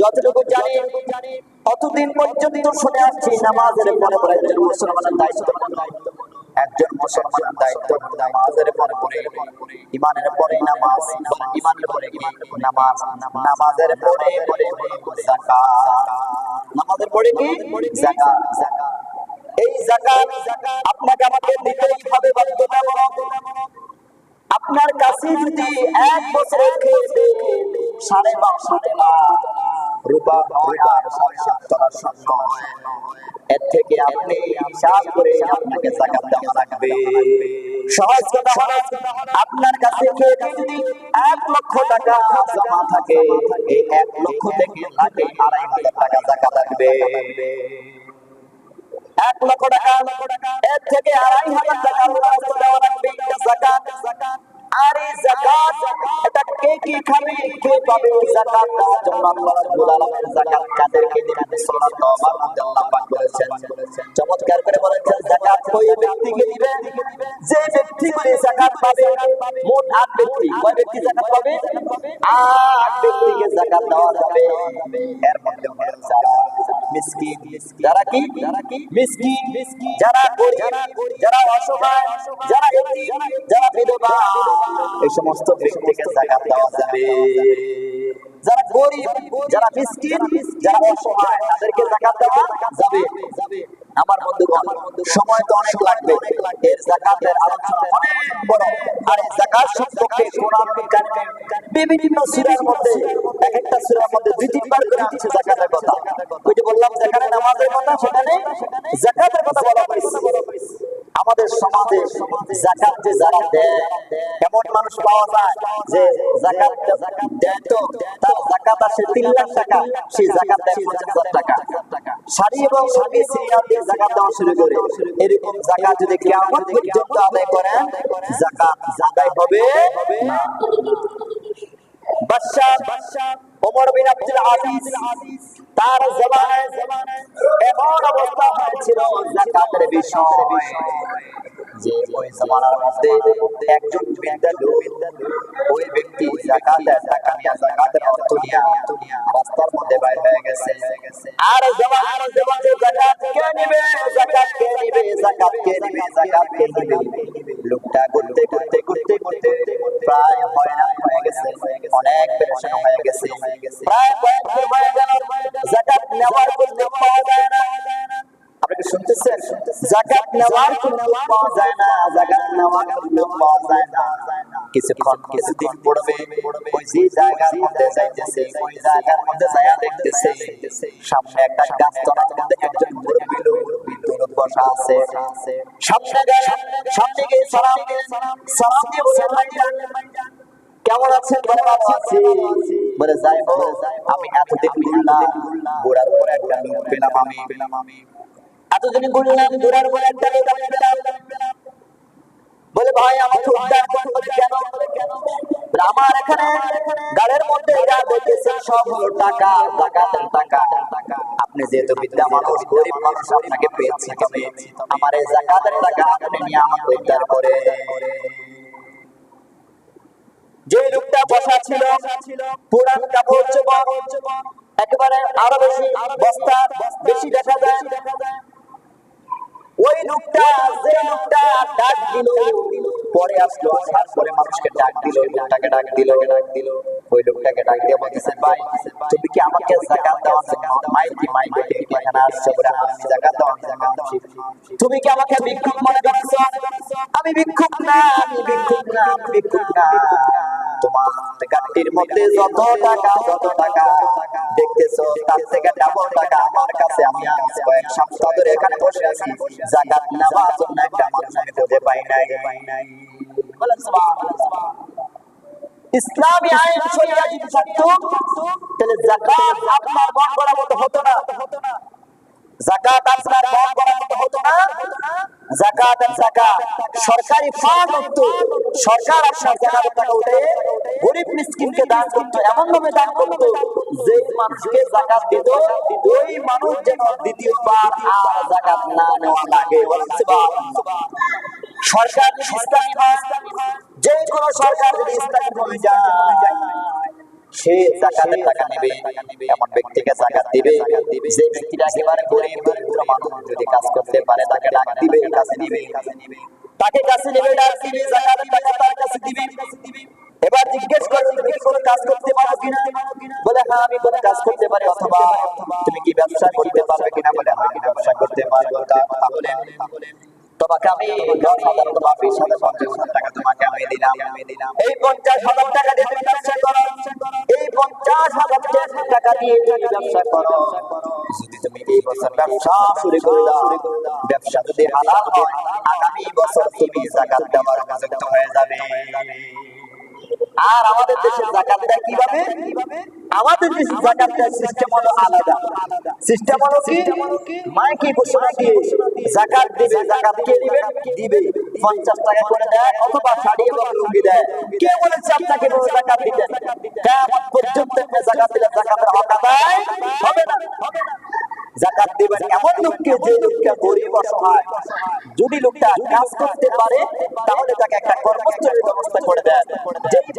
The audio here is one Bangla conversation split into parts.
যতটুকু জানি অতদিন পর্যন্ত শুনে আসছি নামাজের পরে পরে মুসলমানের দায়িত্ব একজন মুসলমানের দায়িত্ব নামাজের পরে পরে ইমানের পরে নামাজ ইমানের পরে নামাজ নামাজের পরে পরে নামাজের পরে কি এই আপনাকে আমাকে হবে বাধ্যতামূলক আপনার কাছে যদি এক বছরের সাড়ে সাড়ে রূপা সাত হয় এর থেকে আপনি হিসাব করে আপনাকে জাকাত দেওয়া লাগবে। সহজ কথা হলো আপনার কাছে যদি এক লক্ষ টাকা জমা থাকে, এই এক লক্ষ থেকে লাখে আড়াই হাজার টাকা জাকাত লাগবে। এক লক্ষ টাকা, এর থেকে আড়াই হাজার টাকা দেওয়া জাকাত। আর এই জাকাত, এটা কে কি খাবে? কে পাবে ওই জাকাত? দেওয়ার জন্য আল্লাহ রাব্বুল আলামিন জাকাত কাদেরকে দিবেন সূরা মধ্যে আল্লাহ পাক বলেছেন চমৎকার করে বলেছেন, জাকাত ওই ব্যক্তিকে দিবে যে ব্যক্তি করে জাকাত পাবে, মোট আট ব্যক্তি। কয় ব্যক্তি জাকাত পাবে? আট ব্যক্তিকে জাকাত দেওয়া যাবে। এর মধ্যে মিসকিন, যারা কি? মিসকিন, যারা যারা অসহায়, যারা যারা বিধবা, এই সমস্ত ব্যক্তিকে জাকাত দেওয়া যাবে। যারা গরিব, যারা মিসকিন, যারা অসহায়, তাদেরকে জাকাত দেওয়া যাবে। আমার বন্ধুগণ, সময় তো অনেক লাগবে। এর জাকাতের আলোচনা অনেক বড়। আর এই জাকাত সম্পর্কে কোরআন বিভিন্ন সূরার মধ্যে, এক একটা সূরার মধ্যে দুই তিনবার করে আছে জাকাতের কথা। ওই যে বললাম, যেখানে নামাজের কথা, সেখানে জাকাতের কথা বলা হয়েছে। আমাদের সমাজে জাকাত যে যারা দেয়, এমন মানুষ পাওয়া যায় যে জাকাত দেয় তো, তার জাকাত আসে তিন লাখ টাকা, সেই জাকাত দেয় পঞ্চাশ টাকা। শাড়ি এবং শাড়ি সিরিয়াল দিয়ে জাকাত দেওয়া শুরু করে। এরকম জাকাত যদি কেমন পর্যন্ত আদায় করেন, জাকাত হবে বাদশাহ, ওমর বিন আব্দুল আজিজ। তার জমানায় এমন অবস্থা হয়েছিল জাকাতের বিষয়? যে ওই জমানার মধ্যে একজন বৃদ্ধা ওই ব্যক্তি জাকাতের টাকা নিয়ে, জাকাতের অর্থ নিয়ে রাস্তার মধ্যে বাইর হয়ে গেছে। আর জমানার জমাতে জাকাত কে নিবে? জাকাত কে নিবে? জাকাত কে নিবে? জাকাত কে নিবে? লোকটা করতে করতে করতে করতে প্রায় হয়রান হয়ে গেছে। অনেক পেরেশান হয়ে গেছে। প্রায় কয়েক হয়ে গেল, জাকাত নেওয়ার কোনো পাওয়া যায় না। আপনি শুনতেছেন? জাকাত নেওয়ার কোনো পাওয়া যায় না নেওয়ার কোনো পাওয়া যায় না। কিছুক্ষণ, কিছুদিন পড়বে, ওই যে জায়গার মধ্যে যাইতেছে, ওই জায়গার মধ্যে দেখতেছে, সামনে একটা গাছতলার মধ্যে একজন মুরব্বী লোক আছে। আমি এতদিন লোক পেলাম আমি। এতদিন ঘুরলাম ঘোরার পরে একটা পেলাম। বলে, ভাই বলে কেন? আমার এখানে মধ্যে যা সব টাকা জাকাতের টাকা। আপনি যেহেতু বিদ্যা মানুষ গরিব মানুষ, আপনাকে পেয়েছি তবে আমার এই জাকাতের টাকা আপনি নিয়ে আমাকে উদ্ধার করে। যে লোকটা বসা ছিল, পুরান কাপড় একেবারে আরও বেশি বস্তা বেশি দেখা যায়। ওই লোকটা যে লোকটা ডাক দিল। পরে আসলো আসার পরে মানুষকে ডাক দিল ওই লোকটাকে ডাক দিল। ডাক দিল ওই লোকটাকে ডাক দিয়ে বলতেছে, ভাই, তুমি কি আমাকে জাকাত দেওয়ার জন্য মাই কি মাই বেটে এখানে আসছো বলে আমি জাকাত দেওয়ার জন্য। তুমি কি আমাকে ভিক্ষুক মনে করছ? আমি ভিক্ষুক না, আমি ভিক্ষুক না, আমি ভিক্ষুক না। তোমার গাড়ির মধ্যে যত টাকা যত টাকা দেখতেছো, তার থেকে ডাবল টাকা আমার কাছে আমি আজ কয়েক সপ্তাহ ধরে এখানে বসে আছি। জাকাত নেওয়ার জন্য একটা মানুষ আমি খুঁজে পাই নাই। বলেন। ইসলামী আইন, শরিয়া যদি থাকতো, তাহলে জাকাত আপনার বন্ধ করার মতো হতো না। জাকাত আপনার বহন করার মতো হতো না। জাকাত আর জাকাত। সরকারি ফান্ড হতো। সরকার আপনার জাকাতের টাকা উঠে গরিব মিসকিনকে দান করতো এমন ভাবে দান করতো যে মানুষকে জাকাত দিত। ওই মানুষ যেন দ্বিতীয়বার আর জাকাত না নেওয়া লাগে। সরকার হয়, যে কোনো সরকার যদি হয়ে যায়, সে জাকাতের টাকা নেবে, এমন ব্যক্তিকে জাকাত দিবে, যে ব্যক্তিটা একেবারে গরিব দরিদ্র মানুষ, যদি কাজ করতে পারে, তাকে ডাক দিবে, কাছে দিবে। তাকে কাছে নেবে, ডাক দিবে, তার কাছে দিবে। এবার জিজ্ঞেস করবে তুমি কোনো কাজ করতে পারো কিনা? বলে হ্যাঁ আমি কোনো কাজ করতে পারি, অথবা তুমি কি ব্যবসা করতে পারবে কিনা? বলে হ্যাঁ আমি ব্যবসা করতে পারব। তাহলে তোমাকে আমি দশ হাজার বিশ হাজার, পঞ্চাশ হাজার টাকা তোমাকে আমি দিলাম। এই পঞ্চাশ হাজার টাকা দিয়ে তুমি ব্যবসা করো। এই পঞ্চাশ হাজার টাকা দিয়ে তুমি ব্যবসা করো। যদি তুমি এই বছর ব্যবসা শুরু করে ব্যবসা যদি হালাল হয়, আগামী বছর তুমি জাকাত দেওয়ার উপযুক্ত হয়ে যাবে। আর আমাদের দেশের জাকাত দেয় কীভাবে? আমাদের দেশের জাকাত দেওয়ার সিস্টেম হলো আলাদা। সিস্টেম হলো কি? মাইকে ঘোষণা দিয়ে জাকাত দিবে, জাকাত কে দিবে? দিবে। পঞ্চাশ টাকা করে দেয় অথবা শাড়ি এবং লুঙ্গি দেয়। কে বলেছে আপনাকে কোনো জাকাত দিতে? কেমন পর্যন্ত আপনি জাকাত দিলে জাকাতের হক আদায় হবে না। জাকাত দিবেন এমন লোককে যে লোককে গরিব, অসহায়। যদি লোকটা কাজ করতে পারে, তাহলে তাকে একটা কর্মস্থলের ব্যবস্থা করে দেন। যেই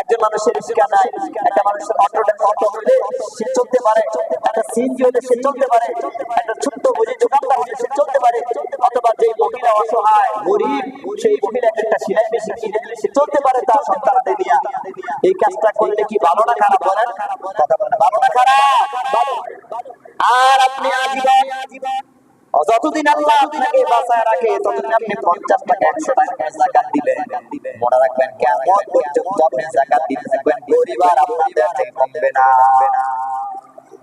একজন মানুষের রিক্সা নাই, একটা মানুষের অটো হলে সে চলতে পারে। একটা সিএনজি হলে সে চলতে পারে। একটা ছোট্ট বুঝি দোকানদার হলে সে চলতে পারে। অথবা যে মহিলা অসহায়, গরিব, সেই মহিলাকে একটা সেলাই মেশিন কিনে দিলে সে চলতে পারে তার সন্তানদের নিয়ে। এই কাজটা করলে কি ভালো না খারাপ বলেন? কথা বলেন, ভালো না খারাপ? আর আপনি আজীবন যতদিন আল্লাহ আপনাকে বাঁচায় রাখে, ততদিন আপনি পঞ্চাশ টাকা, একশো টাকা জাকাত দিবেন। মনে রাখবেন, কেমন পর্যন্ত আপনি জাকাত দিতে থাকবেন গরিব আর আপনাদের কমবে না।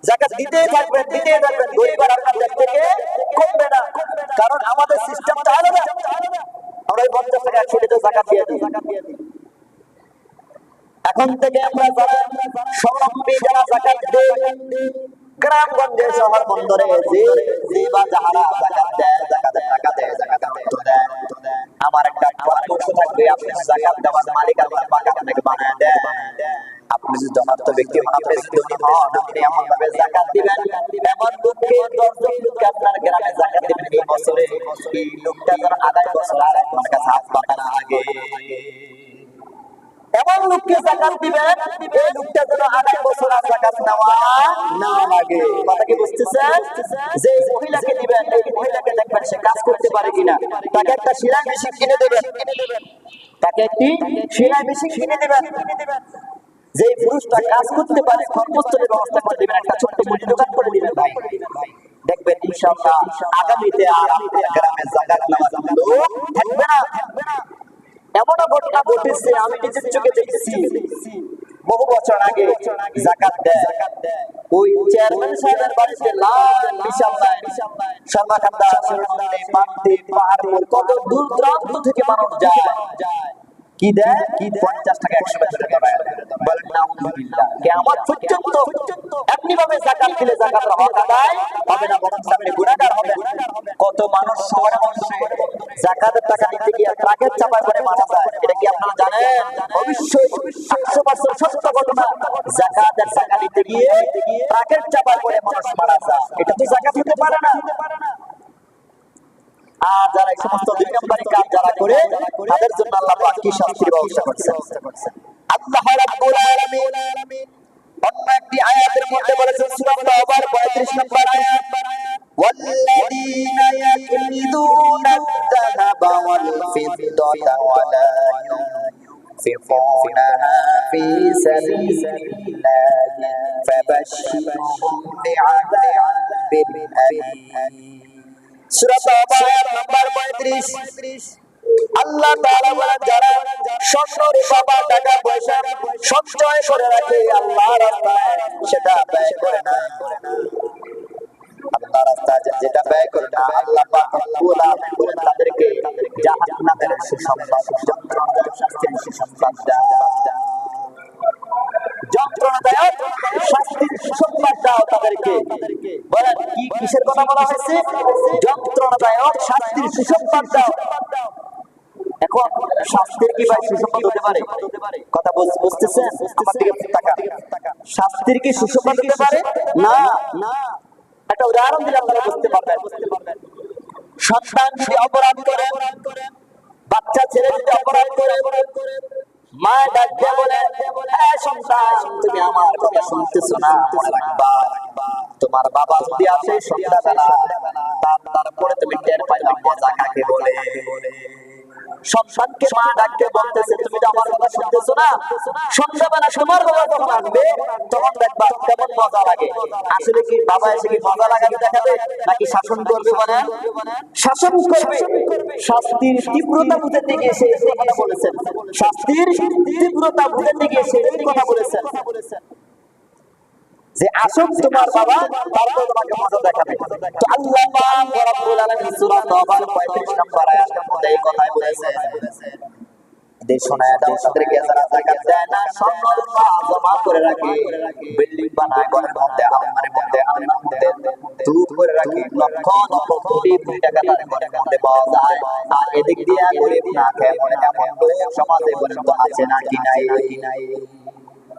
জাকাত দিতে থাকবেন দিতে থাকবেন গরিব আর আপনাদের থেকে কমবে না। কারণ আমাদের সিস্টেমটা আলাদা। আমরা এই পঞ্চাশ টাকা, একশো টাকা জাকাত দিয়ে দিই। এখন থেকে আমরা যারা যারা জাকাত দেয় গ্রামগঞ্জে শহর বন্দরে যে যে বা যাহারা জাকাত দেয়, জাকাতের টাকা দেয়, জাকাতের অর্থ দেয়। আমার একটা পরামর্শ থাকবে, আপনি জাকাত দেওয়ার মালিক আল্লাহ পাক আপনাকে বানায় দেয়। আপনি যদি ব্যক্তি যদি হন, আপনি এমন ভাবে জাকাত দিবেন, এমন আপনার গ্রামে জাকাত দিবেন এই বছরে। এই লোকটা যেন বছর আর আপনার কাছে হাত পাতা না লাগে এমন লোককে জাকাত দিবেন এই লোকটা যেন আড়াই বছর আর জাকাত নেওয়া না লাগে। কথা কি বুঝতেছেন? যে মহিলাকে দিবেন, এই মহিলাকে দেখবেন সে কাজ করতে পারে কিনা। তাকে একটা মেশিন কিনে দেবেন। তাকে একটি মেশিন কিনে দেবেন। যে পুরুষটা কাজ করতে পারে, কর্মস্থলের ব্যবস্থা করে দিবেন, একটা ছোট্ট মুদি দোকান করে দিবেন, ভাই। দেখবেন, ইনশাআল্লাহ, আগামীতে আর গ্রামে জাকাত নেওয়ার লোক থাকবে না থাকবে না। এমন ঘটনা ঘটেছে আমি নিজের চোখে দেখেছি বহু বছর আগে জাকাত দেয়। ওই চেয়ারম্যান সাহেবের বাড়িতে লাল বিশাল কত দূর দূরান্ত থেকে মানুষ যায়। কি দেয়? কি পঞ্চাশ টাকা, একশো বলেন না পর্যন্ত জাকাত দিলে আদায় হবে না, বরং হবে। কত মানুষ জাকাতের টাকা নিতে গিয়ে ট্রাকের চাপা করে মারা যায়। এটা কি আপনারা জানেন? অবশ্যই। একশো পার্সেন্ট সত্য ঘটনা। জাকাতের টাকা নিতে গিয়ে ট্রাকের চাপা করে মানুষ মারা যায়। এটা তো জাকাত হতে পারে না। আর যারা এই সমস্ত দুই নম্বরী কাজ যারা করে, তাদের জন্য আল্লাহ পাক কি শাস্তির ব্যবস্থা করছেন? আল্লাহ রাব্বুল আলামিন অন্য একটি আয়াতের মধ্যে বলেছেন সূরা তাওবার 35 নম্বর আয়াত والذين يكنزون الذهب والفضة ولا ينفقونها في سبيل الله فبشرهم بعذاب أليم সূরা তাওবা আয়াত নাম্বার 35 আল্লাহ তাআলা বলেন, যারা স্বর্ণ রূপা টাকা পয়সা সঞ্চয় করে রাখে আল্লাহর রাস্তায় সেটা ব্যয় করে না। আল্লাহ রাস্তায় যেটা ব্যয় করে না, আল্লাহ পাক রব্বুল আলামিন তাদেরকে জাহান্নামের সুসংবাদ যন্ত্রণাদায়ক শাস্তির সুসংবাদ দাও। যন্ত্রণাদায়ক শাস্তির সুসংবাদ দাও তাদেরকে। বলেন, কি কিসের কথা বলা হয়েছে? যন্ত্রণাদায়ক শাস্তির সুসংবাদ দাও। এখন শাস্তির কি ভাই সুসংবাদ হতে পারে? কথা বুঝতেছেন? আমার দিকে তাকান। শাস্তির কি সুসংবাদ হতে পারে? না। না একটা উদাহরণ দিলে আপনারা বুঝতে পারবেন। সন্তান যদি অপরাধ করে, বাচ্চা, ছেলে যদি অপরাধ করে মা ডাকতে বলে সন্তান, তুমি আমার কথা শুনতেছো না তোমার বাবা যদি আসে সন্ধ্যাবেলা তারপরে তুমি টের পাইবা, মজা কাকে বলে? সন্তানকে মা ডাকতে বলতেছে, তুমি তো আমার কথা শুনতেছো না? সন্ধ্যাবেলা তোমার বাবা যখন আসবে, তখন দেখবা কেমন মজা লাগে। আসলে কি বাবা এসে কি মজা লাগাবে দেখাবে, নাকি শাসন করবে বলে শাসন করবে। শাস্তির তীব্রতা বুঝতে গিয়ে সে কথা বলেছেন। শাস্তির তীব্রতা বুঝতে গিয়ে সে কথা বলেছেন। যে আসুন তোমার বাবা, তারপর তোমাকে মজা দেখাবে। তো আল্লাহ পাক রব্বুল আলামিন সূরা তাওবার 35 নম্বর মধ্যে এই কথাই যায়। আর এদিক দিয়ে না সমাজে পর্যন্ত আছে না কি নাই কি নাই?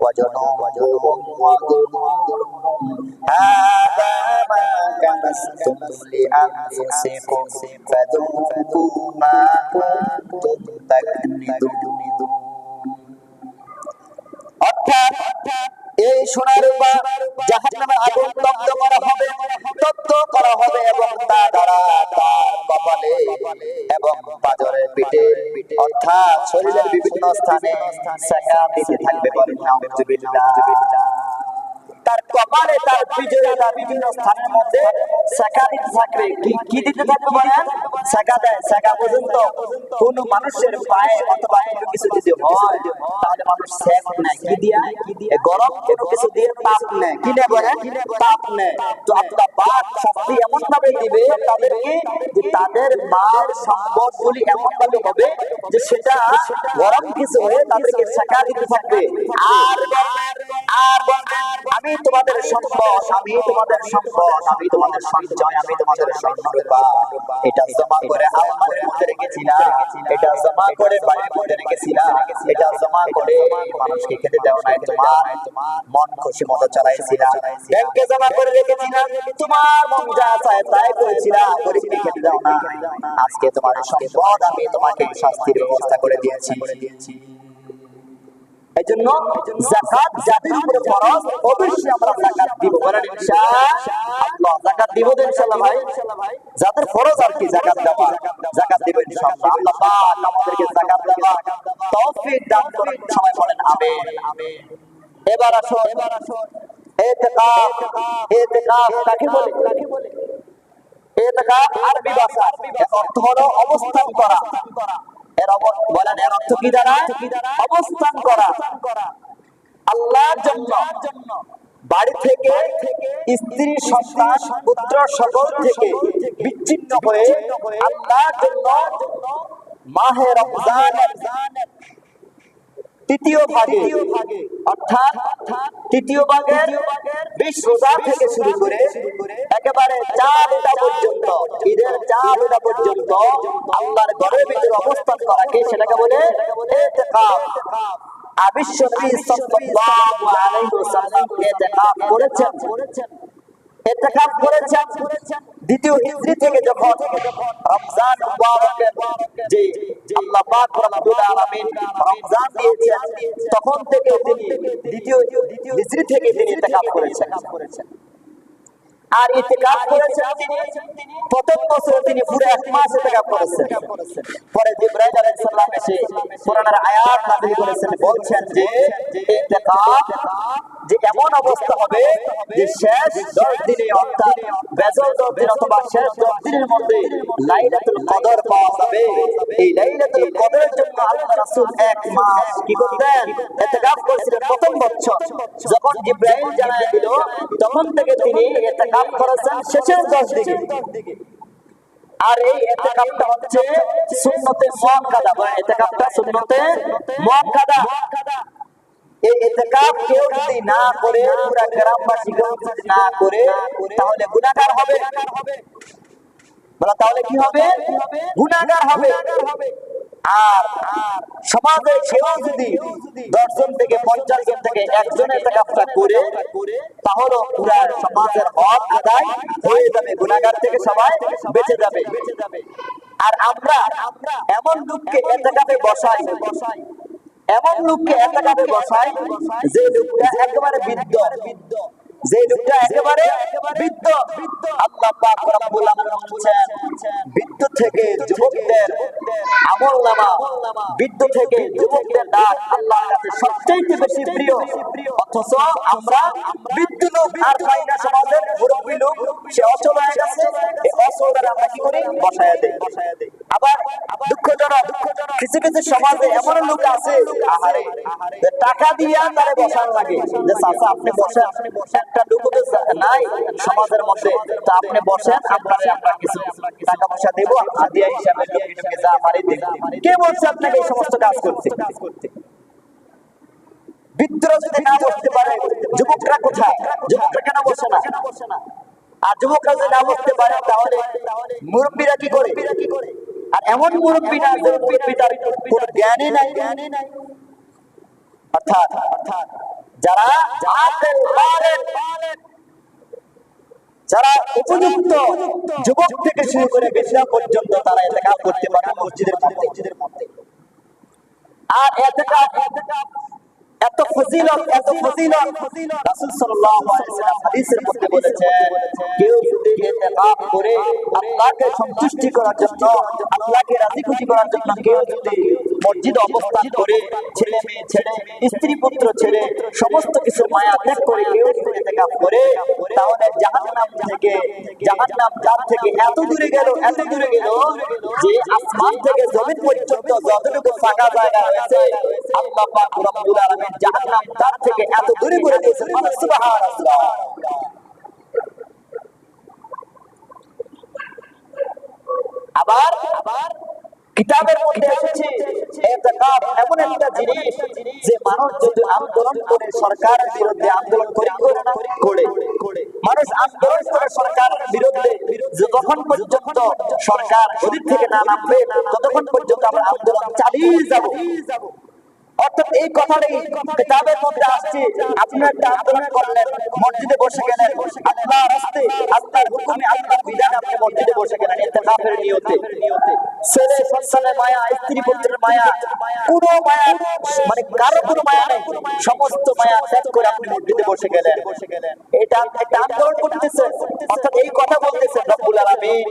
وجنوبهم وظهورهم هذا ما كنزتم لأنفسكم فذوقوا ما كنتم تكنزون অর্থাৎ এই সোনার রূপা জাহান্নামে আগুন দগ্ধ করা হবে দগ্ধ করা হবে এবং তা দ্বারা তার কপালে এবং পাজরের পিঠে অর্থাৎ শরীরের বিভিন্ন স্থানে সেকা দিতে কোন মানুষের পায়ে অথবা কোনো কিছু যদি হয় তাহলে মানুষ গরম কোনো কিছু দিয়ে তাপ নেয় তাপ নেয় তো আল্লাহ পাক শাস্তি এমন ভাবে দিবে তাদেরকে তাদের মাল সম্পদ গুলি এমন ভাবে হবে যে সেটা গরম কিছু হয়ে তাদেরকে শাখা দিতে থাকবে। আর আর আমি তোমাদের সম্পদ, আমি তোমাদের সম্পদ, আমি তোমাদের সঞ্চয়, আমি তোমাদের স্বর্ণরূপা। এটা জমা করে আলমারির মধ্যে এটা জমা করে বাড়ির মধ্যে এটা জমা করে মানুষকে খেতে তোমার। মন খুশি মতো ব্যাংকে জমা করে তোমার মন যা চায় তাই করেছিলাম। গরিবকে খেতে দাও না। আজকে তোমার সম্পদ, আমি তোমাকে শাস্তির ব্যবস্থা করে দিয়েছি। এই জন্য জাকাত যাদের উপরে ফরজ, অবশ্যই আমরা জাকাত দিব। বলেন ইনশাআল্লাহ জাকাত দিব ইনশাআল্লাহ ভাই। ফরজ আর কি, জাকাত দেওয়া। জাকাত দিব ইনশাআল্লাহ। আল্লাহ পাক আমাদেরকে জাকাত দেওয়া। তৌফিক দান করুন, সবাই বলেন আমিন। এবার আসো এবার আসো ইতিকাফ ইতিকাফ কাকে বলে? কাকে বলে আরবি ভাষা। অর্থ হলো অবস্থান করা। এর অর্থ কি দ্বারা অবস্থান করা। আল্লাহর জন্য। বাড়ি থেকে স্ত্রী, সন্তান, পুত্র, সকল থেকে বিচ্ছিন্ন হয়ে আল্লাহর জন্য মাহে রমজানের তৃতীয় ভাগে অর্থাৎ তৃতীয় ভাগের বিশ রোজা থেকে শুরু করে একেবারে চারটা পর্যন্ত ঈদের চারটা পর্যন্ত আল্লাহর ঘরের ভিতরে অবস্থান করাকে সেটাকে বলে ইতিকাফ আর বিশ্ব নবী সাল্লাল্লাহু আলাইহি ওয়াসাল্লাম ইতিকাফ করেছেন। ইতিকাফ করেছেন। দ্বিতীয় হিজরি থেকে যখন রমজান যে আল্লাহ পাক রব্বুল আলামিন রমজান দিয়েছেন, তখন থেকে তিনি দ্বিতীয় হিজরি থেকে তিনি ইতিকাফ করেছেন। আর ইতিকাফ করেছেন তিনি। প্রথম বছর তিনি পুরো এক মাস ইতিকাফ করেছেন। পরে জিবরাইল আলাইহিস সালাম এসে কোরআনের আয়াত নাযিল করেছেন, বলছেন যে, ইতিকাফ যে এমন অবস্থা হবে যে শেষ 10 দিনে, অর্থাৎ বেজল 10 দিন অথবা শেষ 10 দিনের মধ্যে লাইলাতুল কদর পাওয়া যাবে। এই লাইলাতুল কদরের জন্য আল্লাহ এক মাস কি করতেন? করেছিলেন প্রথম বছর। যখন জিবরাইল জানায় দিল, তখন থেকে তিনি ইতিকাফ করেছেন শেষের 10 দিকে। আর এই ইতিকাফটা হচ্ছে সুন্নতে মুআক্কাদা বা ইতিকাফটা সুন্নতে মুআক্কাদা এই ইতিকাফ কেউ যদি না করে পুরা গ্রামবাসী কেউ যদি না করে তাহলে গুনাহগার হবে। বলা তাহলে কি হবে। গুনাহগার হবে। আর সমাজে কেউ যদি দশজন থেকে পঞ্চাশ জন থেকে একজনের ইতিকাফটা করে তাহলে পুরা সমাজের হক আদায় হয়ে যাবে গুনাহগার থেকে সবাই বেঁচে যাবে। আর আমরা এমন লোককে ইতিকাফে বসাই বসাই, এমন লোককে একাকারে বসায় যে লোকটা একেবারে বৃদ্ধ। যে লোকটা একেবারে বৃদ্ধ, আল্লাহ পাক রব্বুল আলামিন বলছেন, বৃদ্ধ থেকে যুবকদের আমল নামা, বৃদ্ধ থেকে যুবকদের ডাক আল্লাহর কাছে সবচেয়ে বেশি প্রিয়। অথচ আমরা বৃদ্ধ লোক আর পাই না সমাজের মুরব্বী লোক, সে অচল হয়ে গেছে, এই অচলদের আমরা কি করি? বসায় দেই। আবার দুঃখজনক, কিছু কিছু সমাজে এমন লোক আছে টাকা দিয়া তারে বসার লাগে। যে চাচা, আপনি বসেন, একটা লোক নাই সমাজের মধ্যে, তো আপনি বসেন, আপনারে আমরা কিছু টাকা পয়সা দেব হাদিয়া হিসাবে লোককে যা পারি দেব। কে বলছে আপনাকে এই সমস্ত কাজ করতে? বৃদ্ধরা যদি না বসতে পারে, যুবকরা কোথায়? যুবকরা কেন বসে না? আর যুবকরা যদি না বসতে পারে, তাহলে মুরব্বীরা কি করে? আর এমন মুরব্বী না যে মুরব্বী তার জ্ঞানই নাই জ্ঞানই নাই। অর্থাৎ অর্থাৎ যারা আকেল বালেগ যারা উপযুক্ত যুবক থেকে শুরু করে বেশিরা পর্যন্ত তারা এতেকাপ করতে পারে মসজিদের মসজিদের মধ্যে। আর এতেকাপ এত ফজিলত এত ফজিলত। রাসূল সাল্লাল্লাহু আলাইহি ওয়াসাল্লাম হাদিসের মধ্যে বলেছেন, কেউ যদি ইতিকাফ করে আল্লাহকে সন্তুষ্টি করার জন্য, আল্লাহকে রাজি খুশি করার জন্য কেউ যদি মসজিদে অবস্থান করে ছেলে মেয়ে ছেড়ে, স্ত্রী পুত্র ছেড়ে, সমস্ত কিছুর মায়া ত্যাগ করে করে, তাহলে থেকে যার থেকে এত দূরে গেল, এত দূরে গেল যে আসমান থেকে পর্যন্ত যতটুকু ফাঁকা জায়গা রয়েছে, আল্লাহ তার থেকে এত দূরে করে আবার আবার কিতাবের মধ্যে এসেছে এতেকাব এমন একটা জিনিস যে মানুষ যদি আন্দোলন করে, সরকারের বিরুদ্ধে আন্দোলন করে করে মানুষ আন্দোলন করে সরকারের বিরুদ্ধে যতক্ষণ পর্যন্ত সরকার ওদিক থেকে না নামবে, ততক্ষণ পর্যন্ত আমরা আন্দোলন চালিয়ে যাব। অর্থাৎ এই কথাটাই কিতাবের মধ্যে আসছে। একটা আন্দোলন করলেন, মসজিদে বসে গেলেন। আল্লাহর হুকুমে আল্লাহর বিধানে আপনি মসজিদে বসে গেলেন নিয়তে। ছেলে, সন্তানের মায়া, স্ত্রী পুত্রের মায়া কোনো মায়া মানে কারও কোনো মায়া নেই। সমস্ত মায়া ত্যাগ করে আপনি মসজিদে বসে গেলেন। এটা একটা আন্দোলন করতেছেন। অর্থাৎ এই কথা বলতেছেন, রব্বুল আলামিন,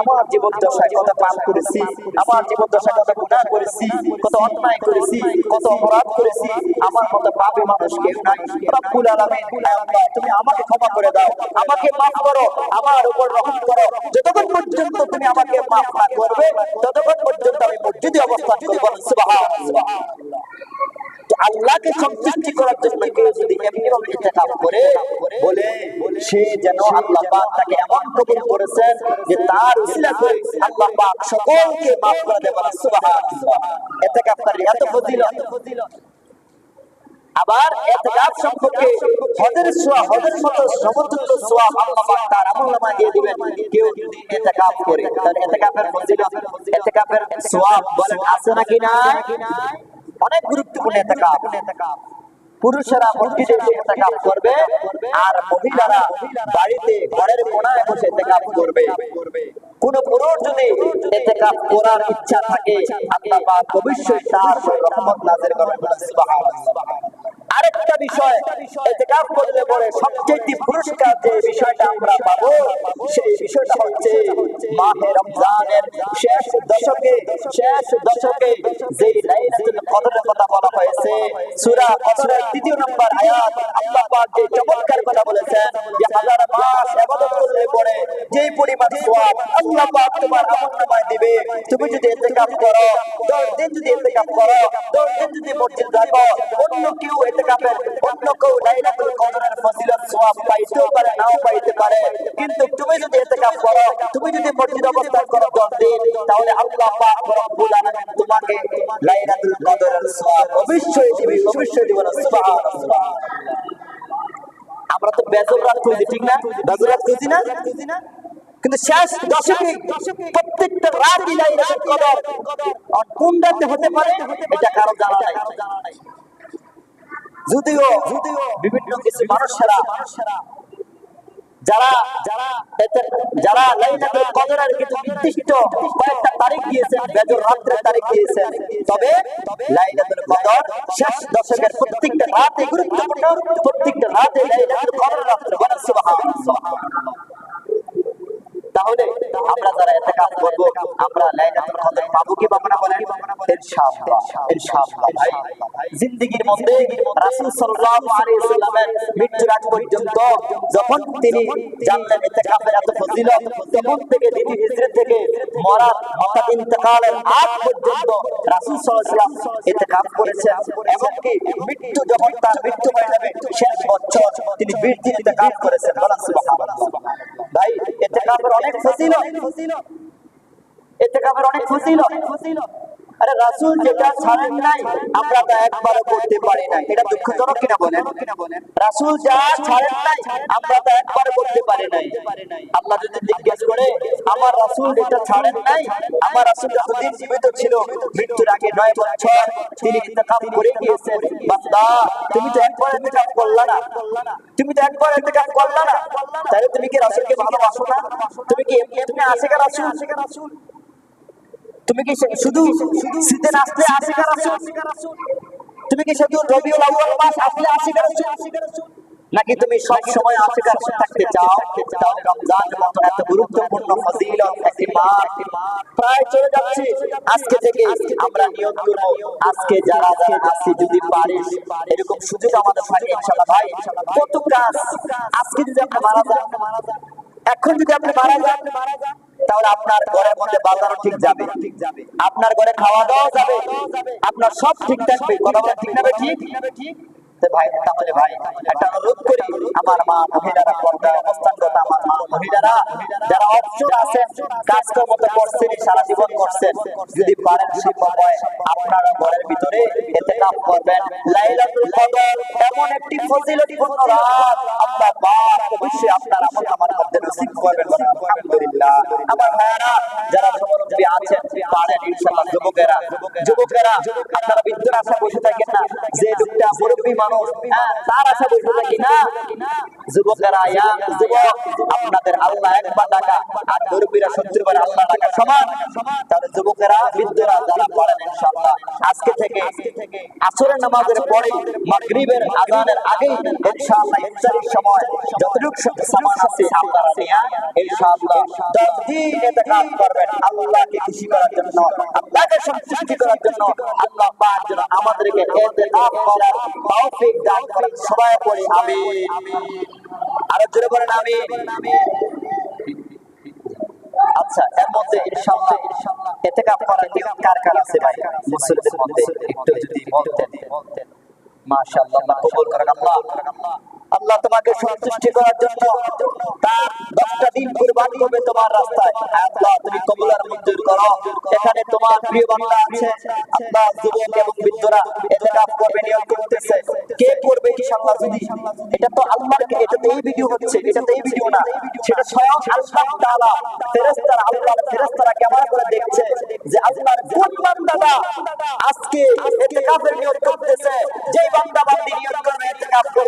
আমার জীবন দশায় কত পাপ করেছি, আমার জীবন দশায় কত গুনাহ করেছি, কত অন্যায় করেছি, কত অপরাধ করেছি, আমার মতো পাপে মানুষ কেউ নাই। রব্বুল আলামিন আল্লাহ তুমি আমাকে ক্ষমা করে দাও, আমাকে মাফ করো, আমার উপর রহম করো। যতক্ষণ পর্যন্ত তুমি আমাকে মাফ না করবে, ততক্ষণ পর্যন্ত আমি মসজিদে অবস্থা করব সুবহানাল্লাহ। আল্লাহকে সন্তুষ্টি করার জন্য কেউ যদি এমনি ভাবে করে, বলে সে যেন আল্লাহ পাক তাকে এমন কবুল করেছেন যে তার উসিলা আল্লাহ পাক সকলকে মাফ করে দেবেন। সুবহানাল্লাহ। ইতিকাফকারী এত ফজিলত। আবার ইতিকাফ সম্পর্কে হজের সোয়া হজের মতো সমতুল্য সোয়া আল্লাহ পাক তার আমলনামা দিয়ে দিবেন। কেউ যদি ইতিকাফ করে, তাহলে ইতিকাফের ফজিলত ইতিকাফের সোয়াব বলেন আছে নাকি নাই? অনেক গুরুত্বপূর্ণ এতেকাপ। পুরুষেরা মসজিদে এসে ইতিকাফ করবে, আর মহিলারা বাড়িতে ঘরের কোনায় বসে এতেকাপ করবে। কোন পুরুষ যদি এতেকাপ করার ইচ্ছা থাকে, আল্লাহ পাক অবশ্যই তার রহমত নাযিল করবেন সুবহানাল্লাহ। আরেকটা বিষয় করলে পরে সবচেয়ে পুরস্কার যে বিষয়টা আমরা পাবো, সেই বিষয়টা হচ্ছে মাহে রমজানের শেষ দশকে শেষ দশকে যে লাইলাতুল কদরের কথা বলা হয়েছে, সূরা কদরের তৃতীয় নম্বর আয়াত, আল্লাহ পাক যে চমৎকার কথা বলেছেন, যে হাজার মাস ইবাদত করলে পরে যেই পরিমাণ সওয়াব আল্লাহ পাক তোমার আমলনামায় দিবে, তুমি যদি ইতিকাফ করো 10 দিন যদি ইতিকাফ করো 10 দিন যদি মসজিদ থাকো, অন্য কেউ ইতিকাফের অন্য কেউ লাইলাতুল কদরের ফজিলত সওয়াব পাইতেও পারে, নাও পাইতে পারে। কিন্তু তুমি যদি ইতিকাফ করো, তুমি যদি মসজিদ অবস্থান করো 10 দিন তাহলে আল্লাহ পাক রব্বুল আলামিন তোমাকে লাইলাতুল কদরের সওয়াব, অবশ্যই দিবে অবশ্যই দিবে সুবহানাল্লাহ। আমরা তো বেজর রাত খুঁজি, ঠিক না? বেজর রাত খুঁজি না? কিন্তু শেষ দশকে প্রত্যেকটা রাতই লাইলাতুল কদর। আর কোন রাতে হতে পারে, এটা কারও জানা নাই। যদিও বিভিন্ন কিছু মানুষেরা, যারা যারা যারা লাইলাতুল কদরের নির্দিষ্ট কয়েকটা তারিখ দিয়েছেন, বেজর তারিখ দিয়েছেন, তবে লাইলাতুল কদর শেষ দশকের প্রত্যেকটা রাতে, গুরুত্বপূর্ণ প্রত্যেকটা রাতে কদর রাত্রে তাহলে আমরা যারা এতে কাজ করব, আমরা লাইলাতুল পাবো কি পাবো বলেন? তিনি এত করেছেন। এমনকি মৃত্যু যখন তার মৃত্যু হয়ে যাবে, শেষ বছর তিনি বিশ দিন ইতিকাফ করেছেন। ভাই অনেক ফজিলত ইতিকাফের অনেক ফজিলত মৃত্যুর আগে নয় বছর তিনি ইন্তেকাম করে গিয়েছেন। তুমি তো একবার ইন্তেকাম করলা না। তুমি তো একবার ইন্তেকাম করলা না। তাহলে তুমি কি রাসূলকে ভালোবাসো না? তুমি কি এমনি এমনি আশেকা রাসূল আশেকা রাসূল? তুমি কি শুধু শীতে আসলে আশিকা রাসূল তুমি কি শুধু মাস আসলে আশিকা রাসূল নাকি তুমি সব সময় আশিকা রাসূল থাকতে চাও? তাহলে রমজানের মতো এত গুরুত্বপূর্ণ ফজিলত, একটি প্রায় চলে যাচ্ছে। আজকে থেকে আমরা নিয়ম করব, আজকে যারা যারা আছি, যদি পারিস, এরকম সুযোগ আমাদের থাকে ইনশাআল্লাহ ভাই। কত কাজ, আজকে যদি আপনি মারা যান, এখন যদি আপনি মারা যান তাহলে আপনার ঘরের মধ্যে বাজারও ঠিক যাবে। আপনার ঘরে খাওয়া দাওয়া যাবে। আপনার সব ঠিক থাকবে। কথা বলা ঠিক না বে ঠিক? ভাই, তাহলে ভাই, একটা অনুরোধ করি, আমার মা মহিলারা পর্দা অবস্থানগত আমার যারা অবসর আছেন তো করছেন সারা জীবন করছেন। যদি পারেন আপনারা ঘরের ভিতরে এতে কাম করবেন। লাইলাতুল কদর এমন একটি রাত আল্লাহ পাক অবশ্যই আপনার আমল আমার মধ্যে নসিব করবেন। আলহামদুলিল্লাহ। আমার যারা আছেন পারেন হ্যাঁ, আপনাদের আল্লাহ একবার টাকা আর মুরব্বীরা সত্তর আল্লাহ টাকা সমান। তাহলে যুবকেরা বৃদ্ধরা যারা পড়েন ইনশাআল্লাহ আজকে থেকে আসরের নামাজের পরে মাগরিবের আজানের আগেই ইনশাআল্লাহ ইফতারের সময় যতটুকু সামান আছে আপনারা নিয়ে ইনশাআল্লাহ 10 দিন ইতিকাফ করবেন আল্লাহকে খুশি করার জন্য আল্লাহকে সন্তুষ্টি করার জন্য আল্লাহ পাক যেন আমাদেরকে করেন সবাই পড়ি আমিন আরও জোরে বলেন আমিন আচ্ছা এর মধ্যে ইনশাআল্লাহ ইতিকাফ করার কার কার আছে ভাই মুসলিমদের মধ্যে একটু যদি বলতেন মাশাআল্লাহ আল্লাহ কবুল করেন আল্লাহ আল্লাহ তোমাকে সন্তুষ্টি করার জন্য তার দশটা দিন কুরবানি হবে তোমার রাস্তায়। তুমি কবুল মঞ্জুর করো। এখানে তোমার প্রিয় বান্দা আছে আল্লাহ যুবক এবং বৃদ্ধরা ইতিকাফ করবে নিয়ম করতেছে। কে করবে ইনশাআল্লাহ যদি এটা তো আল্লাহর এটা তো এই ভিডিও হচ্ছে, এটা তো এই ভিডিও না। সেটা স্বয়ং আল্লাহ তাআলা, ফেরেশতারা, আল্লাহর ফেরেশতারা ক্যামেরা করে দেখছে যে আল্লাহর কোন বান্দাটা আজকে ইতিকাফের নিয়ত করতেছে। যেই বান্দা বান্দি নিয়ত করবে ইতিকাফ করবে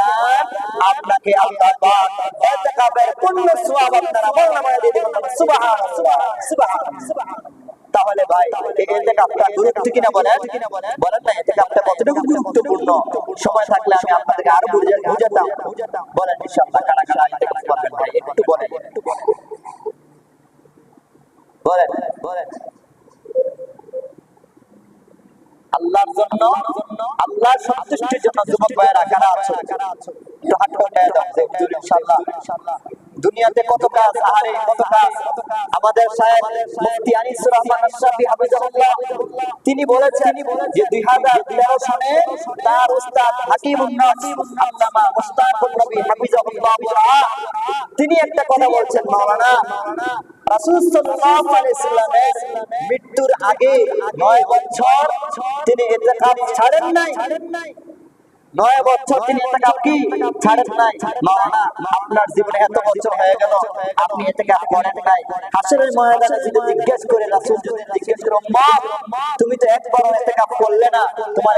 গুরুত্ব কিনা বলেন? বলেন না এতে কাপটা কতটুকু গুরুত্বপূর্ণ? সময় থাকলে আমি আপনাদেরকে আরও বুঝাতাম। বলেন একটু বলেন। বলেন বলেন। আল্লাহর জন্য দুনিয়াতে কত কাজ, আহারে কত কাজ। আমাদের সাহেব মুফতি আনিসুর রহমান আশরাফি হাফিজাহুল্লাহ, তিনি বলেছেন যে 2013 সনে তার উস্তাদ হাকিমুন নাস আল্লামা মুস্তাকুর নবী হাফিজাহুল্লাহ তিনি একটা কথা বলছেন, মাওলানা, রাসূল সাল্লাল্লাহু আলাইহি সাল্লামের মৃত্যুর আগে 9 বছর তিনি ইতিকাফ ছাড়েন নাই। নয় বছর, তিনি ইতিকাফ কি ছাড়েন নাই? মাওলানা, আপনার জীবনে এত বছর হয়ে গেল, আপনি করেন নাই। হাসরের যদি জিজ্ঞেস করে রাসূল, যদি জিজ্ঞেস করে তুমি তো একবার ইতিকাফ করলে না? তোমার